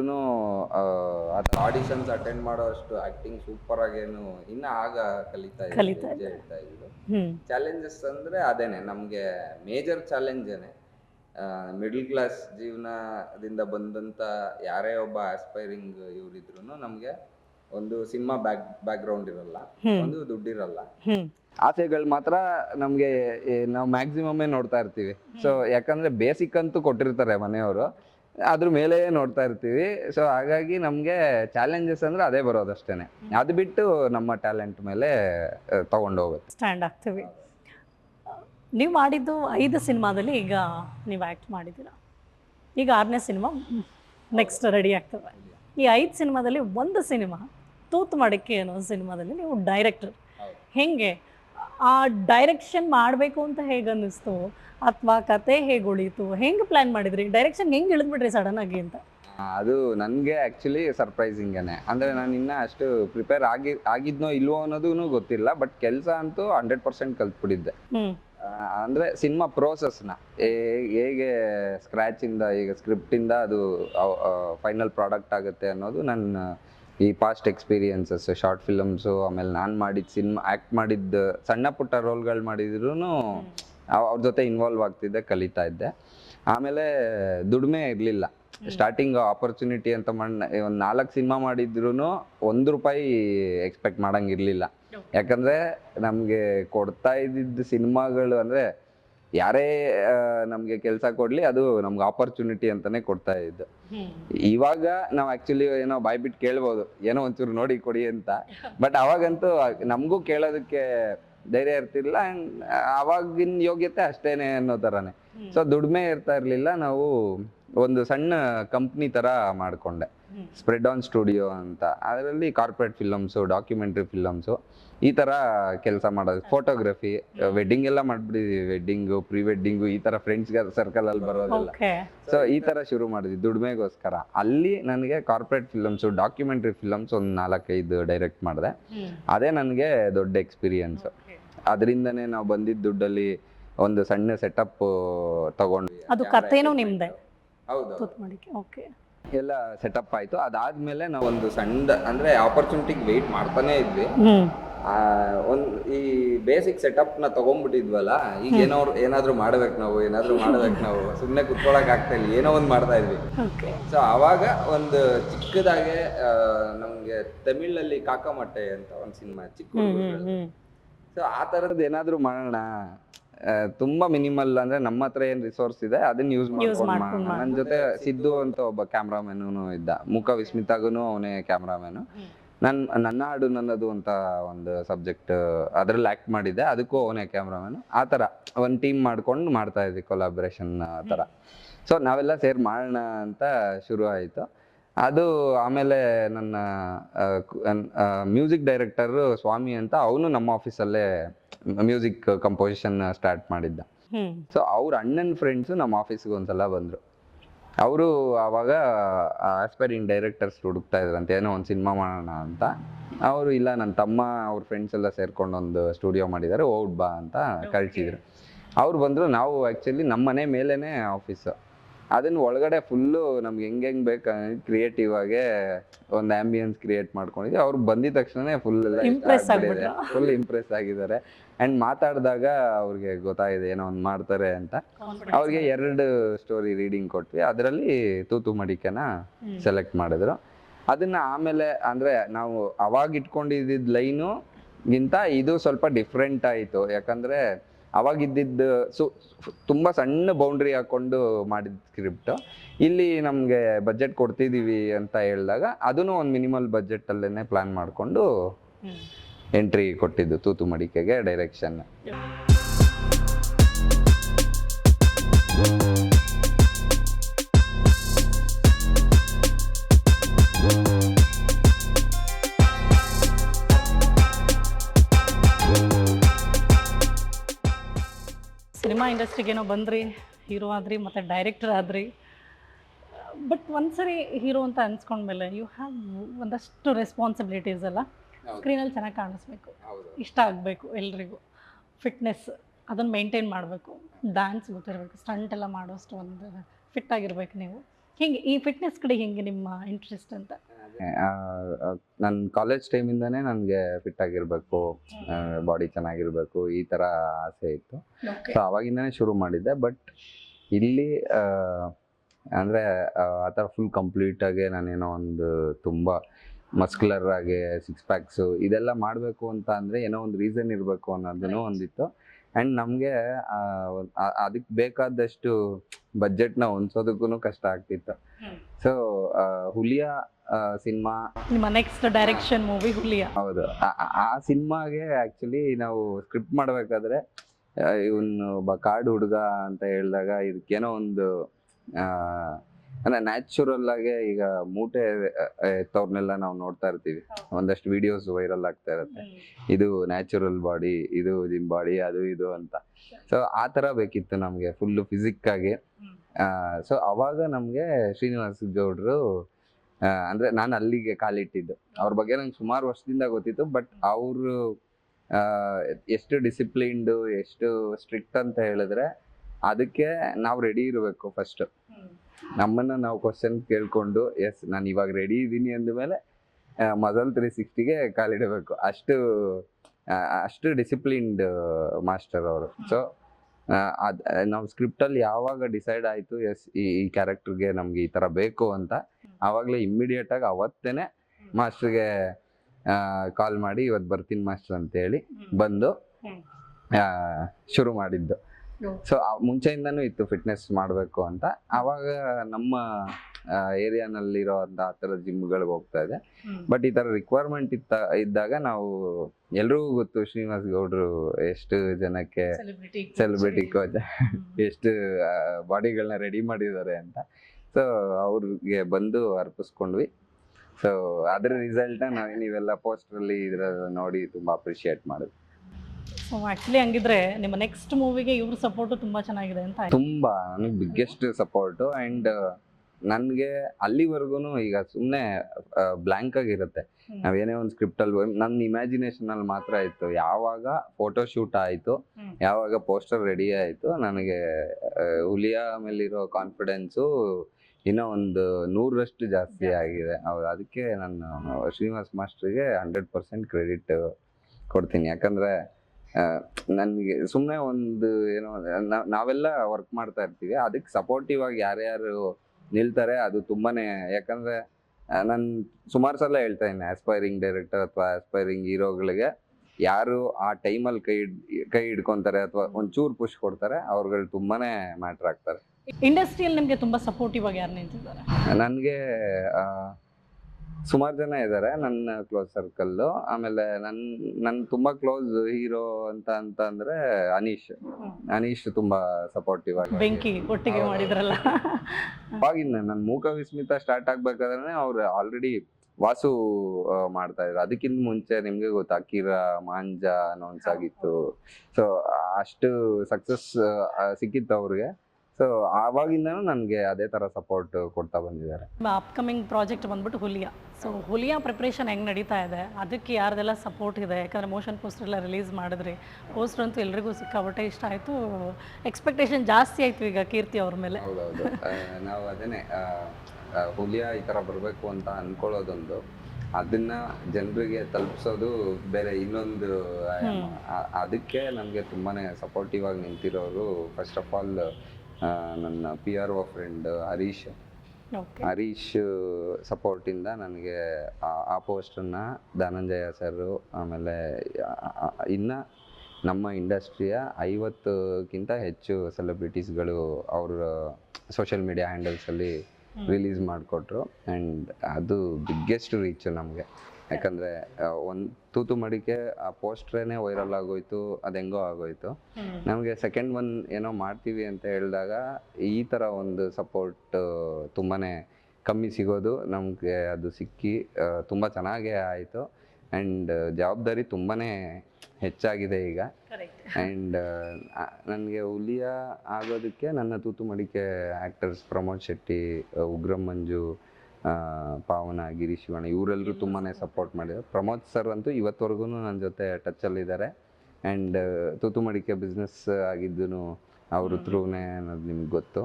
ಆಡಿಷನ್ಸ್ ಅಟೆಂಡ್ ಮಾಡೋ ಅಷ್ಟು ಆಕ್ಟಿಂಗ್ ಸೂಪರ್ ಆಗೇನು ಇನ್ನ ಆಗ ಕಲಿತಾ ಇದ್ದೆ, ಇಡ್ತಾ ಇದ್ದು. ಚಾಲೆಂಜಸ್ ಅಂದ್ರೆ ಅದೇನೆ ನಮ್ಗೆ ಮೇಜರ್ ಚಾಲೆಂಜೇನೆ ಮಿಡಲ್ ಕ್ಲಾಸ್ ಜೀವನದಿಂದ ಬಂದಂತ ಯಾರೇ ಒಬ್ಬ ಆಸ್ಪೈರಿಂಗ್ ಇವರಿದ್ರು ನಮ್ಗೆ ಒಂದು ಸಿನಿಮಾ ಬ್ಯಾಕ್ ಬ್ಯಾಕ್ ಗ್ರೌಂಡ್ ಇರಲ್ಲ ಒಂದು ದುಡ್ಡಿರಲ್ಲ. ಆಸೆಗಳು ಮಾತ್ರ ನಮ್ಗೆ ನಾವು ಮ್ಯಾಕ್ಸಿಮಮ್ ನೋಡ್ತಾ ಇರ್ತೀವಿ. ಸೊ ಯಾಕಂದ್ರೆ ಬೇಸಿಕ್ ಅಂತೂ ಕೊಟ್ಟಿರ್ತಾರೆ ಮನೆಯವರು. ಅದ್ರ ಮೇಲೆ ನೋಡ್ತಾ ಇರ್ತೀವಿ. ಸೊ ಹಾಗಾಗಿ ನಮಗೆ ಚಾಲೆಂಜಸ್ ಅಂದ್ರೆ ಅದೇ ಬರೋದಷ್ಟೇನೆ. ಅದು ಬಿಟ್ಟು ನಮ್ಮ ಟ್ಯಾಲೆಂಟ್ ಮೇಲೆ ತಗೊಂಡು ಹೋಗುತ್ತೆ. ಸ್ಟ್ಯಾಂಡ್ ಆಗ್ತೀವಿ. ನೀವು ಮಾಡಿದ್ದು ಐದು ಸಿನಿಮಾದಲ್ಲಿ ಈಗ ನೀವು ಆ್ಯಕ್ಟ್ ಮಾಡಿದ್ದೀರಾ. ಈಗ ಆರನೇ ಸಿನಿಮಾ ನೆಕ್ಸ್ಟ್ ರೆಡಿ ಆಗ್ತದೆ. ಈ ಐದು ಸಿನಿಮಾದಲ್ಲಿ ಒಂದು ಸಿನಿಮಾ ತೂತು ಮಡಿಕೆ ಅನ್ನೋ ಸಿನಿಮಾದಲ್ಲಿ ನೀವು ಡೈರೆಕ್ಟರ್ ಹೆಂಗೆ? ಆ ಡೈರೆಕ್ಷನ್ ಮಾಡಬೇಕು ಅಂತ ಹೇಗೆ ಅನ್ನಿಸ್ತು? ಅಥವಾ ಕತೆ ಹೇಗೆ ಉಳಿತು? ಹೆಂಗೆ ಪ್ಲ್ಯಾನ್ ಮಾಡಿದ್ರಿ? ಡೈರೆಕ್ಷನ್ ಹೆಂಗೆ ಇಳಿದ್ಬಿಟ್ರಿ ಸಡನ್ ಆಗಿ ಅಂತ? ಅದು ನನಗೆ ಆ್ಯಕ್ಚುಲಿ ಸರ್ಪ್ರೈಸಿಂಗೇನೆ ಅಂದರೆ ನಾನು ಇನ್ನೂ ಅಷ್ಟು ಪ್ರಿಪೇರ್ ಆಗಿ ಆಗಿದ್ನೋ ಇಲ್ವೋ ಅನ್ನೋದೂ ಗೊತ್ತಿಲ್ಲ ಬಟ್ ಕೆಲಸ ಅಂತೂ ಹಂಡ್ರೆಡ್ ಪರ್ಸೆಂಟ್ ಕಲ್ತ್ಬಿಟ್ಟಿದ್ದೆ. ಅಂದರೆ ಸಿನಿಮಾ ಪ್ರೋಸೆಸ್ನ ಹೇಗೆ ಸ್ಕ್ರ್ಯಾಚಿಂದ ಈಗ ಸ್ಕ್ರಿಪ್ಟಿಂದ ಅದು ಫೈನಲ್ ಪ್ರಾಡಕ್ಟ್ ಆಗುತ್ತೆ ಅನ್ನೋದು ನನ್ನ ಈ ಪಾಸ್ಟ್ ಎಕ್ಸ್ಪೀರಿಯನ್ಸಸ್ ಶಾರ್ಟ್ ಫಿಲಮ್ಸು ಆಮೇಲೆ ನಾನು ಮಾಡಿದ ಸಿನಿಮಾ ಆ್ಯಕ್ಟ್ ಮಾಡಿದ್ದ ಸಣ್ಣ ಪುಟ್ಟ ರೋಲ್ಗಳು ಮಾಡಿದ್ರು ಅವ್ರ ಜೊತೆ ಇನ್ವಾಲ್ವ್ ಆಗ್ತಿದ್ದೆ ಕಲಿತಾ ಇದ್ದೆ. ಆಮೇಲೆ ದುಡಿಮೆ ಇರಲಿಲ್ಲ. ಸ್ಟಾರ್ಟಿಂಗ್ ಆಪರ್ಚುನಿಟಿ ಅಂತ ಮಣ್ಣ ಒಂದು ನಾಲ್ಕು ಸಿನಿಮಾ ಮಾಡಿದ್ರು ಒಂದು ರೂಪಾಯಿ ಎಕ್ಸ್ಪೆಕ್ಟ್ ಮಾಡಂಗಿರ್ಲಿಲ್ಲ ಯಾಕಂದರೆ ನಮಗೆ ಕೊಡ್ತಾ ಇದ್ದಿದ್ದ ಸಿನಿಮಾಗಳು ಅಂದ್ರೆ ಯಾರೇ ನಮಗೆ ಕೆಲಸ ಕೊಡ್ಲಿ ಅದು ನಮ್ಗೆ ಆಪರ್ಚುನಿಟಿ ಅಂತಾನೆ ಕೊಡ್ತಾ ಇದ್ದು. ಇವಾಗ ನಾವು ಆಕ್ಚುಲಿ ಏನೋ ಬಾಯ್ ಬಿಟ್ ಕೇಳ್ಬೋದು ಏನೋ ಒಂಚೂರು ನೋಡಿ ಕೊಡಿ ಅಂತ. ಬಟ್ ಅವಾಗಂತೂ ನಮಗೂ ಕೇಳೋದಕ್ಕೆ ಧೈರ್ಯ ಇರ್ತಿರ್ಲಿಲ್ಲ ಅಂಡ್ ಅವಾಗಿನ ಯೋಗ್ಯತೆ ಅಷ್ಟೇನೆ ಅನ್ನೋ ತರಾನೇ. ಸೊ ದುಡ್ಮೆ ಇರ್ತಾ ಇರ್ಲಿಲ್ಲ ನಾವು ಒಂದು ಸಣ್ಣ ಕಂಪ್ನಿ ತರ ಮಾಡಿಕೊಂಡೆ. ಸ್ಪ್ರೆಡ್ ಆನ್ ಸ್ಟುಡಿಯೋ ಅಂತ. ಅದರಲ್ಲಿ ಕಾರ್ಪೊರೇಟ್ ಫಿಲಮ್ಸು ಡಾಕ್ಯುಮೆಂಟ್ರಿ ಫಿಲಮ್ಸು ಈ ಥರ ಕೆಲಸ ಮಾಡೋದು. ಫೋಟೋಗ್ರಫಿ ವೆಡ್ಡಿಂಗ್ ಎಲ್ಲ ಮಾಡ್ಬಿಟ್ಟಿದ್ವಿ. ವೆಡ್ಡಿಂಗು ಪ್ರೀ ವೆಡ್ಡಿಂಗು ಈ ಥರ ಫ್ರೆಂಡ್ಸ್ ಸರ್ಕಲಲ್ಲಿ ಬರೋದೆಲ್ಲ. ಸೊ ಈ ತರ ಶುರು ಮಾಡಿದ್ವಿ ದುಡಿಮೆಗೋಸ್ಕರ. ಅಲ್ಲಿ ನನಗೆ ಕಾರ್ಪೊರೇಟ್ ಫಿಲಮ್ಸು ಡಾಕ್ಯುಮೆಂಟ್ರಿ ಫಿಲಮ್ಸ್ ಒಂದು ನಾಲ್ಕೈದು ಡೈರೆಕ್ಟ್ ಮಾಡಿದೆ. ಅದೇ ನನಗೆ ದೊಡ್ಡ ಎಕ್ಸ್ಪೀರಿಯನ್ಸ್ ಅದರಿಂದನೇ ನಾವು ಬಂದಿದ್ದ ದುಡ್ಡಲ್ಲಿ ಒಂದು ಸಣ್ಣ ಸೆಟಪ್ ತಗೊಂಡ್ವಿ. ಅದು ಕಥೆನೂ ನಿಮ್ದೆ. ಹೌದು. ಓಕೆ. ಎಲ್ಲ ಸೆಟಪ್ ಆಯ್ತು. ಅದಾದ್ಮೇಲೆ ನಾವು ಒಂದು ಸಣ್ಣ ಅಂದ್ರೆ ಆಪರ್ಚುನಿಟಿಗೆ ವೆಯ್ಟ್ ಮಾಡ್ತಾನೆ ಇದ್ವಿ. ಒಂದ್ ಈ ಬೇಸಿಕ್ ಸೆಟಪ್ನ ತಗೊಂಡ್ಬಿಟ್ಟಿದ್ವಲ್ಲ ಈಗ ಏನೋ ಏನಾದ್ರೂ ಮಾಡ್ಬೇಕು ನಾವು ಏನಾದ್ರೂ ಮಾಡ್ಬೇಕು ನಾವು. ಸುಮ್ಮನೆ ಕುತ್ಕೊಳಕ್ ಆಗ್ತಾ ಇಲ್ಲ ಏನೋ ಒಂದ್ ಮಾಡ್ತಾ ಇದ್ವಿ. ಸೊ ಅವಾಗ ಒಂದು ಚಿಕ್ಕದಾಗೆ ನಮ್ಗೆ ತಮಿಳಲ್ಲಿ ಕಾಕಮಟ್ಟೆ ಅಂತ ಒಂದ್ ಸಿನಿಮಾ ಚಿಕ್ಕ ಸೊ ಆ ತರದ್ ಏನಾದ್ರು ಮಾಡೋಣ. ತುಂಬಾ ಮಿನಿಮಲ್ ಅಂದ್ರೆ ನಮ್ಮ ಹತ್ರ ಏನ್ ರಿಸೋರ್ಸ್ ಇದೆ ಅದನ್ನ ಯೂಸ್ ಮಾಡ್ಕೊಂಡು ನನ್ನ ಜೊತೆ ಸಿದ್ದು ಅಂತ ಒಬ್ಬ ಕ್ಯಾಮ್ರಾಮನ್ ಇದ್ದ. ಮುಖ ವಿಸ್ಮಿತಾಗೂನು ಅವನೇ ಕ್ಯಾಮ್ರಾಮನ್ ನನ್ ನನ್ನ ಹಾಡು ನನ್ನದು ಅಂತ ಒಂದು ಸಬ್ಜೆಕ್ಟ್ ಅದ್ರಲ್ಲಿ ಆಕ್ಟ್ ಮಾಡಿದ್ದೆ. ಅದಕ್ಕೂ ಅವನೇ ಕ್ಯಾಮ್ರಾಮನ್ ಆ ತರ ಒಂದ್ ಟೀಮ್ ಮಾಡ್ಕೊಂಡು ಮಾಡ್ತಾ ಇದ್ವಿ ಕೊಲಾಬ್ರೇಷನ್ ತರ ಸೊ ನಾವೆಲ್ಲ ಸೇರ್ ಮಾಡೋಣ ಅಂತ ಶುರು ಆಯಿತು. ಅದು ಆಮೇಲೆ ನನ್ನ ಮ್ಯೂಸಿಕ್ ಡೈರೆಕ್ಟರ್ ಸ್ವಾಮಿ ಅಂತ ಅವನು ನಮ್ಮ ಆಫೀಸಲ್ಲೇ ಮ್ಯೂಸಿಕ್ ಕಂಪೋಸಿಷನ್ ಸ್ಟಾರ್ಟ್ ಮಾಡಿದ್ದ. ಸೊ ಅವ್ರ ಅಣ್ಣನ ಫ್ರೆಂಡ್ಸು ನಮ್ಮ ಆಫೀಸ್ಗೆ ಒಂದ್ಸಲ ಬಂದರು. ಅವರು ಆವಾಗ ಆಸ್ಪೈರಿಂಗ್ ಡೈರೆಕ್ಟರ್ಸ್ ಹುಡುಕ್ತಾ ಇದ್ರಂತೆ ಏನೋ ಒಂದು ಸಿನಿಮಾ ಮಾಡೋಣ ಅಂತ. ಅವರು ಇಲ್ಲ ನನ್ನ ತಮ್ಮ ಅವ್ರ ಫ್ರೆಂಡ್ಸ್ ಎಲ್ಲ ಸೇರ್ಕೊಂಡು ಒಂದು ಸ್ಟುಡಿಯೋ ಮಾಡಿದ್ದಾರೆ ಓಡ್ ಬಾ ಅಂತ ಕಳಿಸಿದ್ರು. ಅವ್ರು ಬಂದರು ನಾವು ಆ್ಯಕ್ಚುಲಿ ನಮ್ಮ ಮನೆ ಮೇಲೇ ಆಫೀಸು. ಅದನ್ನ ಒಳಗಡೆ ಫುಲ್ಲು ನಮ್ಗೆ ಹೆಂಗ್ ಹೆಂಗ್ ಬೇಕು ಕ್ರಿಯೇಟಿವ್ ಆಗಿ ಒಂದು ಆಂಬಿಯನ್ಸ್ ಕ್ರಿಯೇಟ್ ಮಾಡ್ಕೊಂಡಿದ್ವಿ. ಅವ್ರು ಬಂದಿದ ತಕ್ಷಣ ಫುಲ್? ಫುಲ್ ಇಂಪ್ರೆಸ್ ಆಗಿದ್ದಾರೆ. ಅಂಡ್ ಮಾತಾಡಿದಾಗ ಅವ್ರಿಗೆ ಗೊತ್ತಾಗಿದೆ ಏನೋ ಒಂದು ಮಾಡ್ತಾರೆ ಅಂತ. ಅವ್ರಿಗೆ ಎರಡು ಸ್ಟೋರಿ ರೀಡಿಂಗ್ ಕೊಟ್ವಿ. ಅದರಲ್ಲಿ ತೂತು ಮಡಿಕೆನ ಸೆಲೆಕ್ಟ್ ಮಾಡಿದ್ರು. ಅದನ್ನ ಆಮೇಲೆ ಅಂದ್ರೆ ನಾವು ಅವಾಗ ಇಟ್ಕೊಂಡಿದ್ದ ಲೈನು ಗಿಂತ ಇದು ಸ್ವಲ್ಪ ಡಿಫ್ರೆಂಟ್ ಆಯಿತು. ಯಾಕಂದ್ರೆ ಅವಾಗ ಇದ್ದಿದ್ದು ಸು ತುಂಬ ಸಣ್ಣ ಬೌಂಡ್ರಿ ಹಾಕೊಂಡು ಮಾಡಿದ ಸ್ಕ್ರಿಪ್ಟ್ ಇಲ್ಲಿ ನಮಗೆ ಬಜೆಟ್ ಕೊಡ್ತಿದ್ದೀವಿ ಅಂತ ಹೇಳಿದಾಗ ಅದನ್ನು ಒಂದು ಮಿನಿಮಲ್ ಬಜೆಟಲ್ಲೇ ಪ್ಲಾನ್ ಮಾಡಿಕೊಂಡು ಎಂಟ್ರಿ ಕೊಟ್ಟಿದ್ದು ತೂತು ಮಡಿಕೆಗೆ ಡೈರೆಕ್ಷನ್ ಸಿನಿಮಾ ಇಂಡಸ್ಟ್ರಿಗೇನೋ ಬಂದ್ರಿ ಹೀರೋ ಆದ್ರಿ ಮತ್ತು ಡೈರೆಕ್ಟರ್ ಆದ್ರಿ. ಬಟ್ ಒಂದ್ಸರಿ ಹೀರೋ ಅಂತ ಅನ್ಸ್ಕೊಂಡ್ಮೇಲೆ ಯು ಹ್ಯಾವ್ ಒಂದಷ್ಟು ರೆಸ್ಪಾನ್ಸಿಬಿಲಿಟೀಸ್ ಎಲ್ಲ ಸ್ಕ್ರೀನಲ್ಲಿ ಚೆನ್ನಾಗಿ ಕಾಣಿಸ್ಬೇಕು. ಇಷ್ಟ ಆಗಬೇಕು ಎಲ್ರಿಗೂ. ಫಿಟ್ನೆಸ್ ಅದನ್ನು ಮೇಂಟೈನ್ ಮಾಡಬೇಕು. ಡ್ಯಾನ್ಸ್ ಗೊತ್ತಿರಬೇಕು ಸ್ಟಂಟ್ ಎಲ್ಲ ಮಾಡೋಷ್ಟು ಒಂದು ಫಿಟ್ ಆಗಿರ್ಬೇಕು ನೀವು. ಹಿಂಗೆ ಈ ಫಿಟ್ನೆಸ್ ಕಡೆ ಹೆಂಗೆ ನಿಮ್ಮ ಇಂಟ್ರೆಸ್ಟ್ ಅಂತ? ನನ್ನ ಕಾಲೇಜ್ ಟೈಮಿಂದಾನೇ ನನಗೆ ಫಿಟ್ ಆಗಿರಬೇಕು ಬಾಡಿ ಚೆನ್ನಾಗಿರಬೇಕು ಈ ಥರ ಆಸೆ ಇತ್ತು. ಸೊ ಅವಾಗಿಂದನೇ ಶುರು ಮಾಡಿದ್ದೆ ಬಟ್ ಇಲ್ಲಿ ಅಂದರೆ ಆ ಥರ ಫುಲ್ ಕಂಪ್ಲೀಟ್ ಆಗಿ ನಾನೇನೋ ಒಂದು ತುಂಬ ಮಸ್ಕ್ಯುಲರ್ ಆಗಿ ಸಿಕ್ಸ್ ಪ್ಯಾಕ್ಸು ಇದೆಲ್ಲ ಮಾಡಬೇಕು ಅಂತ ಅಂದರೆ ಏನೋ ಒಂದು ರೀಸನ್ ಇರಬೇಕು ಅನ್ನೋದನ್ನು ಒಂದಿತ್ತು. ಆ್ಯಂಡ್ ನಮಗೆ ಅದಕ್ಕೆ ಬೇಕಾದಷ್ಟು ಬಜೆಟ್ನ ಹೊಂದ್ಸೋದಕ್ಕೂ ಕಷ್ಟ ಆಗ್ತಿತ್ತು. ಸೊ ಹುಲಿಯಾ ಸಿನಿಮಾ ನಿಮ್ಮ ನೆಕ್ಸ್ಟ್ ಡೈರೆಕ್ಷನ್ ಮೂವಿ ಹುಲಿಯ. ಹೌದು. ಆ- ಸಿನಿಮಾಗೆ ಆ್ಯಕ್ಚುಲಿ ನಾವು ಸ್ಕ್ರಿಪ್ಟ್ ಮಾಡಬೇಕಾದ್ರೆ ಇವನು ಒಬ್ಬ ಕಾಡು ಹುಡುಗ ಅಂತ ಹೇಳಿದಾಗ ಇದಕ್ಕೇನೋ ಒಂದು ಅಂದ್ರೆ ನ್ಯಾಚುರಲ್ ಆಗಿ ಈಗ ಮೂಟೆ ಎತ್ತವ್ರನ್ನೆಲ್ಲ ನಾವು ನೋಡ್ತಾ ಇರ್ತೀವಿ. ಒಂದಷ್ಟು ವಿಡಿಯೋಸ್ ವೈರಲ್ ಆಗ್ತಾ ಇರುತ್ತೆ. ಇದು ನ್ಯಾಚುರಲ್ ಬಾಡಿ ಇದು ಜಿಮ್ ಬಾಡಿ ಅದು ಇದು ಅಂತ. ಸೊ ಆ ತರ ಬೇಕಿತ್ತು ನಮಗೆ ಫುಲ್ ಫಿಸಿಕ್ ಆಗಿ. ಸೊ ಅವಾಗ ನಮಗೆ ಶ್ರೀನಿವಾಸ ಗೌಡ್ರು ಅಂದ್ರೆ ನಾನು ಅಲ್ಲಿಗೆ ಕಾಲಿಟ್ಟಿದ್ದು. ಅವ್ರ ಬಗ್ಗೆ ನಂಗೆ ಸುಮಾರು ವರ್ಷದಿಂದ ಗೊತ್ತಿತ್ತು ಬಟ್ ಅವರು ಎಷ್ಟು ಡಿಸಿಪ್ಲಿನ್ಡು ಎಷ್ಟು ಸ್ಟ್ರಿಕ್ಟ್ ಅಂತ ಹೇಳಿದ್ರೆ ಅದಕ್ಕೆ ನಾವು ರೆಡಿ ಇರಬೇಕು ಫಸ್ಟ್ ನಮ್ಮನ್ನ ನಾವು ಕ್ವಶನ್ ಕೇಳ್ಕೊಂಡು ಎಸ್ ನಾನು ಇವಾಗ ರೆಡಿ ಇದ್ದೀನಿ ಅಂದಮೇಲೆ ಮಜಲ್ ತ್ರೀ ಸಿಕ್ಸ್ಟಿಗೆ ಕಾಲಿಡಬೇಕು. ಅಷ್ಟು ಅಷ್ಟು ಡಿಸಿಪ್ಲಿನ್ಡ್ ಮಾಸ್ಟರ್ ಅವರು. ಸೊ ಅದು ನಾವು ಸ್ಕ್ರಿಪ್ಟಲ್ಲಿ ಯಾವಾಗ ಡಿಸೈಡ್ ಆಯಿತು ಎಸ್ ಈ ಈ ಕ್ಯಾರೆಕ್ಟರ್ಗೆ ನಮ್ಗೆ ಈ ಥರ ಬೇಕು ಅಂತ ಆವಾಗಲೇ ಇಮ್ಮಿಡಿಯೇಟಾಗಿ ಆಗಿ ಅವತ್ತೇನೆ ಮಾಸ್ಟರ್ಗೆ ಕಾಲ್ ಮಾಡಿ ಇವತ್ತು ಬರ್ತೀನಿ ಮಾಸ್ಟರ್ ಅಂತ ಹೇಳಿ ಬಂದು ಶುರು ಮಾಡಿದ್ದು. ಸೊ ಮುಂಚೆಯಿಂದನೂ ಇತ್ತು ಫಿಟ್ನೆಸ್ ಮಾಡಬೇಕು ಅಂತ. ಆವಾಗ ನಮ್ಮ ಏರಿಯಾನಲ್ಲಿರೋ ಅಂತ ಆ ಥರ ಜಿಮ್ಗಳಿಗೆ ಹೋಗ್ತಾ ಇದೆ. ಬಟ್ ಈ ಥರ ರಿಕ್ವೈರ್ಮೆಂಟ್ ಇತ್ತ ಇದ್ದಾಗ ನಾವು ಎಲ್ರಿಗೂ ಗೊತ್ತು ಶ್ರೀನಿವಾಸ್ ಗೌಡ್ರು ಎಷ್ಟು ಜನಕ್ಕೆ ಸೆಲೆಬ್ರಿಟಿ ಕೋಚ್ ಎಷ್ಟು ಬಾಡಿಗಳನ್ನ ರೆಡಿ ಮಾಡಿದ್ದಾರೆ ಅಂತ. ಸೊ ಅವ್ರಿಗೆ ಬಂದು ಅರ್ಪಿಸ್ಕೊಂಡ್ವಿ. ಸೊ ಅದ್ರ ರಿಸಲ್ಟ್ ನಾವು ನೀವೆಲ್ಲ ಪೋಸ್ಟ್ರಲ್ಲಿ ಇದ್ರ ನೋಡಿ ತುಂಬಾ ಅಪ್ರಿಷಿಯೇಟ್ ಮಾಡಿದ್ವಿ. ಸೊ ಆ್ಯಕ್ಚುಲಿ ಹಂಗಿದ್ರೆ ನಿಮ್ಮ ನೆಕ್ಸ್ಟ್ ಮೂವಿಗೆ ಇವ್ರ ಸಪೋರ್ಟು ತುಂಬ ಚೆನ್ನಾಗಿದೆ ಅಂತ ಆಯ್ತು. ತುಂಬಾ ನನಗೆ ಬಿಗ್ಗೆಸ್ಟ್ ಸಪೋರ್ಟು ಆ್ಯಂಡ್ ನನಗೆ ಅಲ್ಲಿವರೆಗೂ ಈಗ ಸುಮ್ಮನೆ ಬ್ಲ್ಯಾಂಕ್ ಆಗಿರುತ್ತೆ ಹ್ಮ್. ನಾವೇನೇ ಒಂದು ಸ್ಕ್ರಿಪ್ಟಲ್ಲಿ ನನ್ನ ಇಮ್ಯಾಜಿನೇಷನಲ್ಲಿ ಮಾತ್ರ ಇತ್ತು ಯಾವಾಗ ಫೋಟೋ ಶೂಟ್ ಆಯಿತು ಹ್ಮ್. ಯಾವಾಗ ಪೋಸ್ಟರ್ ರೆಡಿ ಆಯಿತು ನನಗೆ ಆ, ಹುಲಿಯ ಮೇಲಿರೋ ಕಾನ್ಫಿಡೆನ್ಸು ಇನ್ನೂ ಒಂದು ನೂರರಷ್ಟು ಜಾಸ್ತಿ ಆಗಿದೆ ಹೌದು ಅದಕ್ಕೆ ನಾನು ಶ್ರೀನಿವಾಸ್ ಮಾಸ್ಟ್ರಿಗೆ ಹಂಡ್ರೆಡ್ ಪರ್ಸೆಂಟ್ ಕ್ರೆಡಿಟ್ ಕೊಡ್ತೀನಿ ಯಾಕಂದರೆ ನನಗೆ ಸುಮ್ಮನೆ ಒಂದು ಏನೋ ನಾವೆಲ್ಲ ವರ್ಕ್ ಮಾಡ್ತಾ ಇರ್ತೀವಿ. ಅದಕ್ಕೆ ಸಪೋರ್ಟಿವ್ ಆಗಿ ಯಾರ್ಯಾರು ನಿಲ್ತಾರೆ ಅದು ತುಂಬಾನೇ ಯಾಕಂದ್ರೆ ನಾನು ಸುಮಾರು ಸಲ ಹೇಳ್ತಾ ಇದ್ದೀನಿ ಆಸ್ಪೈರಿಂಗ್ ಡೈರೆಕ್ಟರ್ ಅಥವಾ ಆಸ್ಪೈರಿಂಗ್ ಹೀರೋಗಳಿಗೆ ಯಾರು ಆ ಟೈಮಲ್ಲಿ ಕೈ ಹಿಡ್ ಕೈ ಹಿಡ್ಕೊಂತಾರೆ ಅಥವಾ ಒಂಚೂರು ಪುಷ್ ಕೊಡ್ತಾರೆ ಅವ್ರುಗಳು ತುಂಬಾನೇ ಮ್ಯಾಟ್ರ್ ಆಗ್ತಾರೆ. ಇಂಡಸ್ಟ್ರಿಯಲ್ಲಿ ನಿಮಗೆ ತುಂಬ ಸಪೋರ್ಟಿವ್ ಆಗಿ ಯಾರು ನಿಂತಿದ್ದಾರೆ? ನನಗೆ ಸುಮಾರು ಜನ ಇದ್ದಾರೆ ನನ್ನ ಕ್ಲೋಸ್ ಸರ್ಕಲ್ಲು ಆಮೇಲೆ ನನ್ ನನ್ ತುಂಬಾ ಕ್ಲೋಸ್ ಹೀರೋ ಅಂತ ಅಂತ ಅಂದ್ರೆ ಅನೀಶ್. ಅನೀಶ್ ತುಂಬಾ ಸಪೋರ್ಟಿವ್ ಆಗಿ ಬೆಂಕಿ ಒಟ್ಟಿಗೆ. ಮಾಡಿದ್ರಲ್ಲ. ಅವಾಗಿಂದ ನನ್ನ ಮೂಕ ವಿಸ್ಮಿತ ಸ್ಟಾರ್ಟ್ ಆಗ್ಬೇಕಾದ್ರೆ ಅವ್ರು ಆಲ್ರೆಡಿ ವಾಸು ಮಾಡ್ತಾ ಇದ್ರು. ಅದಕ್ಕಿಂತ ಮುಂಚೆ ನಿಮ್ಗೆ ಗೊತ್ತು ಅಕಿರ ಮಾಂಜ ಅನೌನ್ಸ್ ಆಗಿತ್ತು ಸೊ ಅಷ್ಟು ಸಕ್ಸಸ್ ಸಿಕ್ಕಿತ್ತು ಅವ್ರಿಗೆ. ಸೊ ಆವಾಗಿಂದನೂ ನನಗೆ ಅದೇ ಥರ ಸಪೋರ್ಟ್ ಕೊಡ್ತಾ ಬಂದಿದ್ದಾರೆ. ಅಪ್ಕಮಿಂಗ್ ಪ್ರಾಜೆಕ್ಟ್ ಬಂದ್ಬಿಟ್ಟು ಹುಲಿಯಾ. ಸೊ ಹುಲಿಯಾ ಪ್ರಿಪ್ರೇಷನ್ ಹೆಂಗೆ ನಡೀತಾ ಇದೆ? ಅದಕ್ಕೆ ಯಾರ್ದೆಲ್ಲ ಸಪೋರ್ಟ್ ಇದೆ? ಯಾಕಂದರೆ ಮೋಷನ್ ಪೋಸ್ಟರ್ ಎಲ್ಲ ರಿಲೀಸ್ ಮಾಡಿದ್ರಿ ಪೋಸ್ಟರ್ ಅಂತೂ ಎಲ್ರಿಗೂ ಸಿಕ್ಕಾಬಟ್ಟೆ ಇಷ್ಟ ಆಯಿತು. ಎಕ್ಸ್ಪೆಕ್ಟೇಷನ್ ಜಾಸ್ತಿ ಆಯಿತು ಈಗ ಕೀರ್ತಿ ಅವ್ರ ಮೇಲೆ. ಹೌದೌದು. ನಾವು ಅದನ್ನೇ ಹುಲಿಯ ಈ ಥರ ಬರಬೇಕು ಅಂತ ಅಂದ್ಕೊಳ್ಳೋದೊಂದು ಅದನ್ನ ಜನರಿಗೆ ತಲುಪಿಸೋದು ಬೇರೆ ಇನ್ನೊಂದು ಅದಕ್ಕೆ ನಮಗೆ ತುಂಬಾನೇ ಸಪೋರ್ಟಿವ್ ಆಗಿ ನಿಂತಿರೋರು ಫಸ್ಟ್ ಆಫ್ ಆಲ್ ನನ್ನ P R O friend Harish. Harish ಸಪೋರ್ಟಿಂದ ನನಗೆ ಆ- ಪೋಸ್ಟನ್ನು ಧನಂಜಯ ಸರ್ ಆಮೇಲೆ ಇನ್ನ ನಮ್ಮ ಇಂಡಸ್ಟ್ರಿಯ ಐವತ್ತಕ್ಕಿಂತ ಹೆಚ್ಚು ಸೆಲೆಬ್ರಿಟೀಸ್ಗಳು ಅವ್ರ ಸೋಷಿಯಲ್ ಮೀಡಿಯಾ ಹ್ಯಾಂಡಲ್ಸಲ್ಲಿ ರಿಲೀಸ್ ಮಾಡಿಕೊಟ್ರು. ಆ್ಯಂಡ್ ಅದು ಬಿಗ್ಗೆಸ್ಟ್ ರೀಚ್ ನಮಗೆ. ಯಾಕಂದರೆ ಒಂದು ತೂತು ಮಡಿಕೆ ಆ ಪೋಸ್ಟ್ರೇನೆ ವೈರಲ್ ಆಗೋಯ್ತು ಅದು ಹೆಂಗೋ ಆಗೋಯ್ತು. ನಮಗೆ ಸೆಕೆಂಡ್ ಒನ್ ಏನೋ ಮಾಡ್ತೀವಿ ಅಂತ ಹೇಳಿದಾಗ ಈ ಥರ ಒಂದು ಸಪೋರ್ಟ್ ತುಂಬಾನೇ ಕಮ್ಮಿ ಸಿಗೋದು. ನಮಗೆ ಅದು ಸಿಕ್ಕಿ ತುಂಬ ಚೆನ್ನಾಗೇ ಆಯಿತು. ಆ್ಯಂಡ್ ಜವಾಬ್ದಾರಿ ತುಂಬಾನೇ ಹೆಚ್ಚಾಗಿದೆ ಈಗ. ಆ್ಯಂಡ್ ನನಗೆ ಹುಲಿಯ ಆಗೋದಕ್ಕೆ ನನ್ನ ತೂತು ಮಡಿಕೆ ಆ್ಯಕ್ಟರ್ಸ್ ಪ್ರಮೋದ್ ಶೆಟ್ಟಿ ಉಗ್ರಂ ಮಂಜು ಪಾವನ ಗಿರಿ ಶಿವಣ್ಣ ಇವರೆಲ್ಲರೂ ತುಂಬಾ ಸಪೋರ್ಟ್ ಮಾಡಿದ್ದಾರೆ ಪ್ರಮೋದ್ ಸರ್ ಅಂತೂ ಇವತ್ತವರೆಗೂ ನನ್ನ ಜೊತೆ ಟಚಲ್ಲಿದ್ದಾರೆ ಆ್ಯಂಡ್ ತೂತು ಮಡಿಕೆ ಬಿಸ್ನೆಸ್ ಆಗಿದ್ದು ಅವ್ರ ಥ್ರೂನೇ ಅನ್ನೋದು ನಿಮ್ಗೆ ಗೊತ್ತು.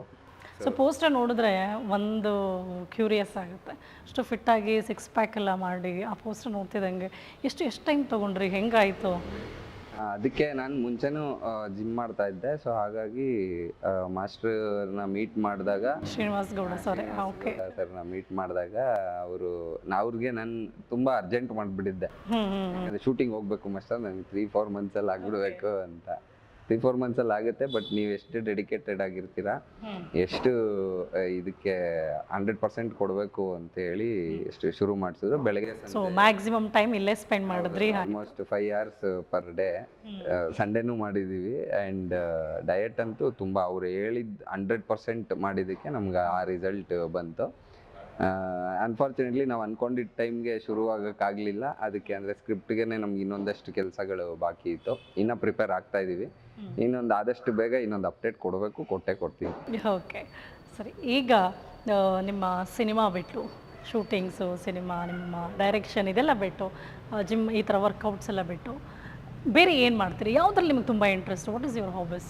ಸೊ ಪೋಸ್ಟರ್ ನೋಡಿದ್ರೆ ಒಂದು ಕ್ಯೂರಿಯಸ್ ಆಗುತ್ತೆ. ಅಷ್ಟು ಫಿಟ್ಟಾಗಿ ಸಿಕ್ಸ್ ಪ್ಯಾಕ್ ಎಲ್ಲ ಮಾಡಿ ಆ ಪೋಸ್ಟರ್ ನೋಡ್ತಿದ್ದಂಗೆ ಎಷ್ಟು ಎಷ್ಟು ಟೈಮ್ ತೊಗೊಂಡ್ರಿ? ಹೆಂಗಾಯಿತು? ಅದಕ್ಕೆ ನಾನು ಮುಂಚೆನೂ ಜಿಮ್ ಮಾಡ್ತಾ ಇದ್ದೆ. ಸೊ ಹಾಗಾಗಿ ಮಾಸ್ಟರ್ನ ಮೀಟ್ ಮಾಡಿದಾಗ ಶ್ರೀನಿವಾಸ್ ಗೌಡ ಸರ್. ಓಕೆ ಸರ್ನ ಮೀಟ್ ಮಾಡಿದಾಗ ಅವರು ಅವ್ರಿಗೆ ನಾನು ತುಂಬಾ ಅರ್ಜೆಂಟ್ ಮಾಡಿಬಿಟ್ಟಿದ್ದೆ. ಶೂಟಿಂಗ್ ಹೋಗ್ಬೇಕು ಮಾಸ್ಟರ್ ನನಗೆ ತ್ರೀ ಫೋರ್ ಮಂತ್ಸ್ ಅಲ್ಲಿ ಆಗ್ಬಿಡ್ಬೇಕು ಅಂತ. ತ್ರೀ ಫೋರ್ ಮಂತ್ಸ್ ಅಲ್ಲಿ ಆಗುತ್ತೆ ಬಟ್ ನೀವು ಎಷ್ಟು ಡೆಡಿಕೇಟೆಡ್ ಆಗಿರ್ತೀರಾ ಎಷ್ಟು ಇದಕ್ಕೆ ಹಂಡ್ರೆಡ್ ಪರ್ಸೆಂಟ್ ಕೊಡಬೇಕು ಅಂತ ಹೇಳಿ ಎಷ್ಟು ಶುರು ಮಾಡಿಸಿದ್ರು. ಬೆಳಗ್ಗೆ ಸೊ ಮ್ಯಾಕ್ಸಿಮಮ್ ಟೈಮ್ ಇಲ್ಲೇ ಸ್ಪೆಂಡ್ ಮಾಡಿದ್ರಿ almost five hours per day ಸಂಡೇನೂ ಮಾಡಿದೀವಿ. ಅಂಡ್ ಡಯಟ್ ಅಂತೂ ತುಂಬ ಅವ್ರು ಹೇಳಿದ ಹಂಡ್ರೆಡ್ ಪರ್ಸೆಂಟ್ ಮಾಡಿದ್ದಕ್ಕೆ ನಮ್ಗೆ ಆ ರಿಸಲ್ಟ್ ಬಂತು. ಅನ್ಫಾರ್ಚುನೇಟ್ಲಿ ನಾವು ಅನ್ಕೊಂಡಿದ್ದ ಟೈಮ್ಗೆ ಶುರು ಆಗೋಕ್ಕಾಗಲಿಲ್ಲ ಅದಕ್ಕೆ ಅಂದರೆ ಸ್ಕ್ರಿಪ್ಟ್ಗೆ ನಮ್ಗೆ ಇನ್ನೊಂದಷ್ಟು ಕೆಲಸಗಳು ಬಾಕಿ ಇತ್ತು. ಇನ್ನೂ ಪ್ರಿಪೇರ್ ಆಗ್ತಾ ಇದ್ದೀವಿ ಇನ್ನೊಂದು ಆದಷ್ಟು ಬೇಗ ಇನ್ನೊಂದು ಅಪ್ಡೇಟ್ ಕೊಡಬೇಕು ಕೊಟ್ಟೆ ಕೊಡ್ತೀವಿ. ಓಕೆ ಸರಿ ಈಗ ನಿಮ್ಮ ಸಿನಿಮಾ ಬಿಟ್ಟು ಶೂಟಿಂಗ್ಸು ಸಿನಿಮಾ ನಿಮ್ಮ ಡೈರೆಕ್ಷನ್ ಇದೆಲ್ಲ ಬಿಟ್ಟು ಜಿಮ್ ಈ ಥರ ವರ್ಕೌಟ್ಸ್ ಎಲ್ಲ ಬಿಟ್ಟು. ಬೇರೆ ಏನು ಮಾಡ್ತೀರಿ? ಯಾವುದ್ರಲ್ಲಿ ನಿಮ್ಗೆ ತುಂಬ interest what is your hobbies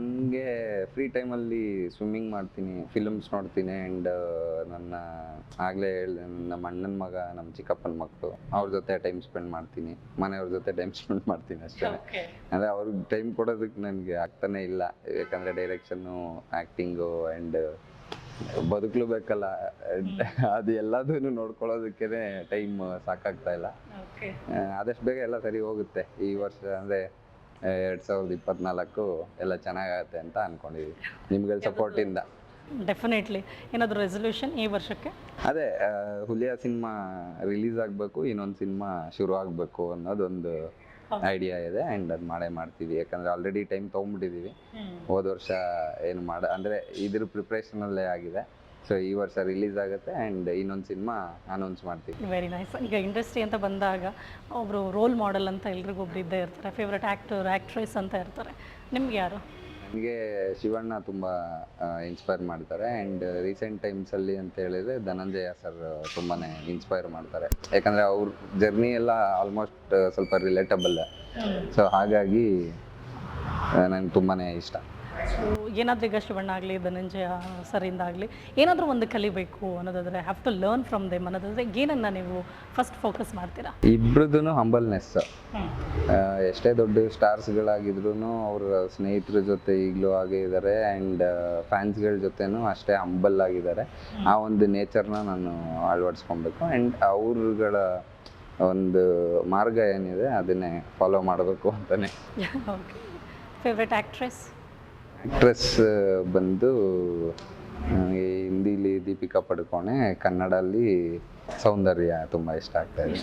ನನಗೆ ಫ್ರೀ ಟೈಮಲ್ಲಿ ಸ್ವಿಮ್ಮಿಂಗ್ ಮಾಡ್ತೀನಿ ಫಿಲ್ಮ್ಸ್ ನೋಡ್ತೀನಿ ಆ್ಯಂಡ್ ನನ್ನ ಆಗಲೇ ಹೇಳಿದೆ ನಮ್ಮ ಅಣ್ಣನ ಮಗ ನಮ್ಮ ಚಿಕ್ಕಪ್ಪನ ಮಕ್ಕಳು ಅವ್ರ ಜೊತೆ ಟೈಮ್ ಸ್ಪೆಂಡ್ ಮಾಡ್ತೀನಿ ಮನೆಯವ್ರ ಜೊತೆ ಟೈಮ್ ಸ್ಪೆಂಡ್ ಮಾಡ್ತೀನಿ ಅಷ್ಟೇ. ಅಂದರೆ ಅವ್ರಿಗೆ ಟೈಮ್ ಕೊಡೋದಕ್ಕೆ ನನಗೆ ಆಗ್ತಾನೆ ಇಲ್ಲ. ಯಾಕಂದರೆ ಡೈರೆಕ್ಷನ್ನು ಆ್ಯಕ್ಟಿಂಗು ಆ್ಯಂಡ್ ಬದುಕಲು ಬೇಕಲ್ಲ. ಅದು ಎಲ್ಲದನ್ನು ನೋಡ್ಕೊಳ್ಳೋದಕ್ಕೆ ಟೈಮ್ ಸಾಕಾಗ್ತಾ ಇಲ್ಲ. ಆದಷ್ಟು ಬೇಗ ಎಲ್ಲ ಸರಿ ಹೋಗುತ್ತೆ. ಈ ವರ್ಷ ಅಂದರೆ ಎರಡು ಸಾವಿರದ ಇಪ್ಪತ್ನಾಲ್ಕು ಎಲ್ಲ ಚೆನ್ನಾಗತ್ತೆ ಅಂತ ಅನ್ಕೊಂಡಿದ್ವಿ. ಸಪೋರ್ಟ್ ಸಪೋರ್ಟಿಂದ ಡೆಫಿನೆಟ್ಲಿ ಏನಾದರೂ ರೆಸೊಲ್ಯೂಷನ್ ಈ ವರ್ಷಕ್ಕೆ? ಅದೇ ಹುಲಿಯಾ ಹುಲಿಯ ಸಿನಿಮಾ ರಿಲೀಸ್ ಆಗಬೇಕು ಇನ್ನೊಂದು ಸಿನಿಮಾ ಶುರು ಆಗಬೇಕು ಅನ್ನೋದೊಂದು ಐಡಿಯಾ ಇದೆ. ಆ್ಯಂಡ್ ಅದು ಮಾಡೇ ಮಾಡ್ತೀವಿ. ಯಾಕಂದರೆ ಆಲ್ರೆಡಿ ಟೈಮ್ ತೊಗೊಂಡ್ಬಿಟ್ಟಿದ್ದೀವಿ ಹೋದ ವರ್ಷ ಏನು ಮಾಡ ಅಂದರೆ ಇದ್ರ ಪ್ರಿಪ್ರೇಷನಲ್ಲೇ ಆಗಿದೆ. ಸೊ ಈ ವರ್ಷ ರಿಲೀಸ್ ಆಗುತ್ತೆ ಆ್ಯಂಡ್ ಇನ್ನೊಂದು ಸಿನಿಮಾ ಅನೌನ್ಸ್ ಮಾಡ್ತೀವಿ. ವೆರಿ ನೈಸ್ ಈಗ ಇಂಡಸ್ಟ್ರಿ ಅಂತ ಬಂದಾಗ ಒಬ್ಬರು ರೋಲ್ ಮಾಡೆಲ್ ಅಂತ ಎಲ್ರಿಗೂ ಒಬ್ರು ಇದ್ದೇ ಇರ್ತಾರೆ ಫೇವ್ರೆಟ್ ಆ್ಯಕ್ಟರ್ ಆ್ಯಕ್ಟ್ರೆಸ್ ಅಂತ ಇರ್ತಾರೆ. ನಿಮ್ಗೆ ಯಾರು? ನನಗೆ ಶಿವಣ್ಣ ತುಂಬ ಇನ್ಸ್ಪೈರ್ ಮಾಡ್ತಾರೆ ಆ್ಯಂಡ್ ರೀಸೆಂಟ್ ಟೈಮ್ಸಲ್ಲಿ ಅಂತ ಹೇಳಿದರೆ ಧನಂಜಯ ಸರ್ ತುಂಬಾ ಇನ್ಸ್ಪೈರ್ ಮಾಡ್ತಾರೆ. ಯಾಕಂದರೆ ಅವ್ರ ಜರ್ನಿ ಎಲ್ಲ ಆಲ್ಮೋಸ್ಟ್ ಸ್ವಲ್ಪ ರಿಲೇಟಬಲ್ ಸೊ ಹಾಗಾಗಿ ನನಗೆ ತುಂಬಾ ಇಷ್ಟ. ಸೊ ಏನಾದರೂ ಈಗ ಶಿವಣ್ಣ ಆಗಲಿ ಧನಂಜಯ ಸರಿಂದ ಆಗಲಿ ಏನಾದರೂ ಒಂದು ಕಲಿಬೇಕು ಅನ್ನೋದಾದರೆ have to learn from them ಅನ್ನೋದಾದರೆ ಏನನ್ನು ನೀವು ಫಸ್ಟ್ ಫೋಕಸ್ ಮಾಡ್ತೀರಾ? ಇಬ್ಬರದ್ದು ಹಂಬಲ್ನೆಸ್ ಎಷ್ಟೇ ದೊಡ್ಡ ಸ್ಟಾರ್ಸ್ಗಳಾಗಿದ್ರು ಅವ್ರ ಸ್ನೇಹಿತರ ಜೊತೆ ಈಗಲೂ ಹಾಗೆ ಇದ್ದಾರೆ ಆ್ಯಂಡ್ ಫ್ಯಾನ್ಸ್ಗಳ ಜೊತೆನೂ ಅಷ್ಟೇ ಹಂಬಲ್ ಆಗಿದ್ದಾರೆ ಆ ಒಂದು ನೇಚರ್ನ ನಾನು ಅಳವಡಿಸ್ಕೊಬೇಕು ಆ್ಯಂಡ್ ಅವ್ರಗಳ ಒಂದು ಮಾರ್ಗ ಏನಿದೆ ಅದನ್ನೇ ಫಾಲೋ ಮಾಡಬೇಕು ಅಂತಾನೆ. ಓಕೆ ಫೇವ್ರೆಟ್ ಆ್ಯಕ್ಟ್ರೆಸ್ ಆ್ಯಕ್ಟ್ರೆಸ್ ಬಂದು ಹಿಂದಿಲಿ ದೀಪಿಕಾ ಪಡುಕೋಣೆ ಕನ್ನಡಲ್ಲಿ ಸೌಂದರ್ಯ ತುಂಬ ಇಷ್ಟ ಆಗ್ತಾ ಇದೆ.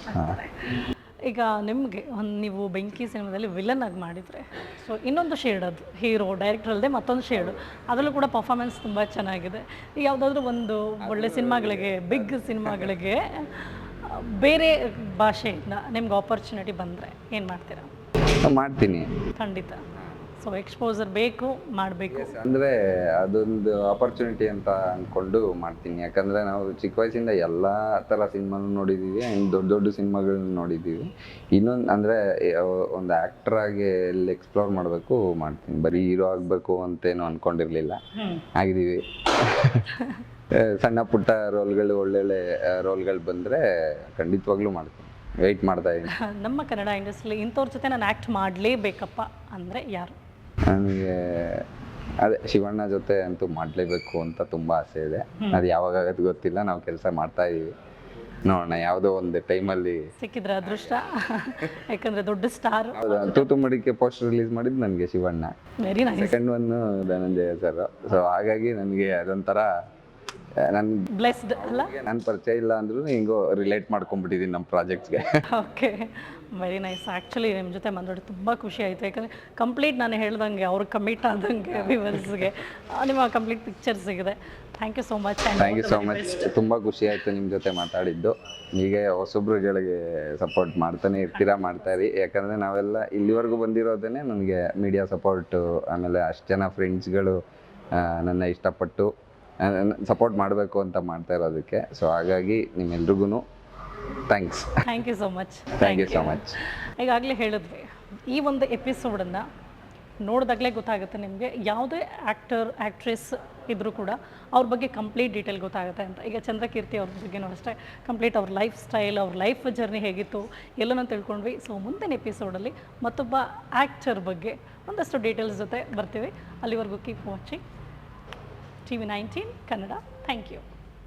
ಈಗ ನಿಮಗೆ ಒಂದು ನೀವು ಬೆಂಕಿ ಸಿನಿಮಾದಲ್ಲಿ ವಿಲನ್ ಆಗಿ ಮಾಡಿದರೆ ಸೊ ಇನ್ನೊಂದು ಶೇಡ್ ಅದು ಹೀರೋ ಡೈರೆಕ್ಟರ್ ಅಲ್ಲದೆ ಮತ್ತೊಂದು ಶೇಡು ಅದರಲ್ಲೂ ಕೂಡ ಪರ್ಫಾರ್ಮೆನ್ಸ್ ತುಂಬ ಚೆನ್ನಾಗಿದೆ. ಯಾವುದಾದ್ರೂ ಒಂದು ಒಳ್ಳೆ ಸಿನಿಮಾಗಳಿಗೆ ಬಿಗ್ ಸಿನಿಮಾಗಳಿಗೆ ಬೇರೆ ಭಾಷೆಯಿಂದ ನಿಮ್ಗೆ ಆಪರ್ಚುನಿಟಿ ಬಂದರೆ ಏನು ಮಾಡ್ತೀರಾ? ಮಾಡ್ತೀನಿ. ಖಂಡಿತ. ಸೊ ಎಕ್ಸ್ಪೋಸರ್ ಬೇಕು ಮಾಡಬೇಕು. ಅಂದರೆ ಅದೊಂದು ಆಪರ್ಚುನಿಟಿ ಅಂತ ಅಂದ್ಕೊಂಡು ಮಾಡ್ತೀನಿ. ಯಾಕಂದರೆ ನಾವು ಚಿಕ್ಕ ವಯಸ್ಸಿಂದ ಎಲ್ಲ ಥರ ಸಿನಿಮಾನು ನೋಡಿದ್ದೀವಿ ಆ್ಯಂಡ್ ದೊಡ್ಡ ದೊಡ್ಡ ಸಿನಿಮಾಗಳನ್ನ ನೋಡಿದ್ದೀವಿ ಇನ್ನೊಂದು ಅಂದರೆ ಒಂದು ಆ್ಯಕ್ಟ್ರಾಗಿ ಎಲ್ಲಿ ಎಕ್ಸ್ಪ್ಲೋರ್ ಮಾಡಬೇಕು ಮಾಡ್ತೀನಿ. ಬರೀ ಹೀರೋ ಆಗಬೇಕು ಅಂತೇನು ಅಂದ್ಕೊಂಡಿರಲಿಲ್ಲ ಆಗಿದ್ದೀವಿ ಸಣ್ಣ ಪುಟ್ಟ ರೋಲ್ಗಳು ಒಳ್ಳೊಳ್ಳೆ ರೋಲ್ಗಳು ಬಂದರೆ ಖಂಡಿತವಾಗ್ಲೂ ಮಾಡ್ತೀನಿ. ವೆಯ್ಟ್ ಮಾಡ್ತಾ ಇದ್ದೀನಿ. ನಮ್ಮ ಕನ್ನಡ ಇಂಡಸ್ಟ್ರಿಲಿ ಇಂಥವ್ರ ಜೊತೆ ನಾನು ಆ್ಯಕ್ಟ್ ಮಾಡಲೇಬೇಕಪ್ಪ ಅಂದರೆ ಯಾರು? ನನಗೆ ಅದೇ ಶಿವಣ್ಣ ಜೊತೆ ಅಂತೂ ಮಾಡಲೇಬೇಕು ಅಂತ ತುಂಬ ಆಸೆ ಇದೆ. ಅದು ಯಾವಾಗ ಆಗೋದು ಗೊತ್ತಿಲ್ಲ ನಾವು ಕೆಲಸ ಮಾಡ್ತಾ ಇದ್ದೀವಿ. ನೋಡೋಣ ಯಾವುದೋ ಒಂದು ಟೈಮಲ್ಲಿ ಸಿಕ್ಕಿದ್ರೆ ಅದೃಷ್ಟ. ಯಾಕಂದ್ರೆ ದೊಡ್ಡ ಸ್ಟಾರ್ ತೂತು ಮಡಿಕೆ ಪೋಸ್ಟರ್ ರಿಲೀಸ್ ಮಾಡಿದ್ದು ನನಗೆ Shivanna. Very nice second one Dhananjaya sir so ಹಾಗಾಗಿ ನನಗೆ ಅದೊಂಥರ ನನ್ನ ಬ್ಲೆಸ್ಡ್ ಅಲ್ಲ? ನನ್ನ ಪರಿಚಯ ಇಲ್ಲ ಅಂದ್ರೂ ಹಿಂಗೋ ರಿಲೇಟ್ ಮಾಡ್ಕೊಂಡ್ಬಿಟ್ಟಿದ್ದೀನಿ ನಮ್ಮ ಪ್ರಾಜೆಕ್ಟ್ಸ್ಗೆ ಓಕೆ ವೆರಿ ನೈಸ್ ಆ್ಯಕ್ಚುಲಿ ನಿಮ್ಮ ಜೊತೆ ಮಾತಾಡಿ ತುಂಬ ಖುಷಿ ಆಯಿತು. ಯಾಕಂದರೆ ಕಂಪ್ಲೀಟ್ ನಾನು ಹೇಳ್ದಂಗೆ ಅವ್ರು ಕಮಿಟ್ ಆದಂಗೆ ವಿವರ್ಸ್ಗೆ ನಿಮ್ಮ complete picture ಸಿಗಿದೆ. Thank you so much thank you so much ತುಂಬ ಖುಷಿ ಆಯಿತು ನಿಮ್ಮ ಜೊತೆ ಮಾತಾಡಿದ್ದು. ಹೀಗೆ ಹೊಸೊಬ್ರುಗಳಿಗೆ ಸಪೋರ್ಟ್ ಮಾಡ್ತಾನೆ ಇರ್ತೀರಾ ಮಾಡ್ತಾ ಇರಿ. ಯಾಕಂದರೆ ನಾವೆಲ್ಲ ಇಲ್ಲಿವರೆಗೂ ಬಂದಿರೋದೇ ನನಗೆ ಮೀಡಿಯಾ ಸಪೋರ್ಟು ಆಮೇಲೆ ಅಷ್ಟು ಜನ ಫ್ರೆಂಡ್ಸ್ಗಳು ನನ್ನ ಇಷ್ಟಪಟ್ಟು ಸಪೋರ್ಟ್ ಮಾಡಬೇಕು ಅಂತ ಮಾಡ್ತಾ ಇರೋದಕ್ಕೆ. ಸೊ ಹಾಗಾಗಿ ನಿಮ್ಮೆಲ್ರಿಗೂ thanks thank you so much thank you so much ಈಗಾಗಲೇ ಹೇಳಿದ್ವಿ ಈ ಒಂದು ಎಪಿಸೋಡನ್ನು ನೋಡಿದಾಗಲೇ ಗೊತ್ತಾಗುತ್ತೆ ನಿಮಗೆ ಯಾವುದೇ ಆ್ಯಕ್ಟರ್ ಆ್ಯಕ್ಟ್ರೆಸ್ ಇದ್ದರೂ ಕೂಡ ಅವ್ರ ಬಗ್ಗೆ ಕಂಪ್ಲೀಟ್ ಡೀಟೇಲ್ ಗೊತ್ತಾಗುತ್ತೆ ಅಂತ. ಈಗ ಚಂದ್ರಕೀರ್ತಿ ಅವ್ರ ಬಗ್ಗೆನೂ ಅಷ್ಟೇ ಕಂಪ್ಲೀಟ್ ಅವ್ರ ಲೈಫ್ ಸ್ಟೈಲ್ ಅವ್ರ ಲೈಫ್ ಜರ್ನಿ ಹೇಗಿತ್ತು ಎಲ್ಲನೂ ತಿಳ್ಕೊಂಡ್ವಿ. ಸೊ ಮುಂದಿನ ಎಪಿಸೋಡಲ್ಲಿ ಮತ್ತೊಬ್ಬ ಆ್ಯಕ್ಟರ್ ಬಗ್ಗೆ ಒಂದಷ್ಟು ಡೀಟೇಲ್ಸ್ ಜೊತೆ ಬರ್ತೀವಿ. ಅಲ್ಲಿವರೆಗೂ keep watching T V nineteen Kannada thank you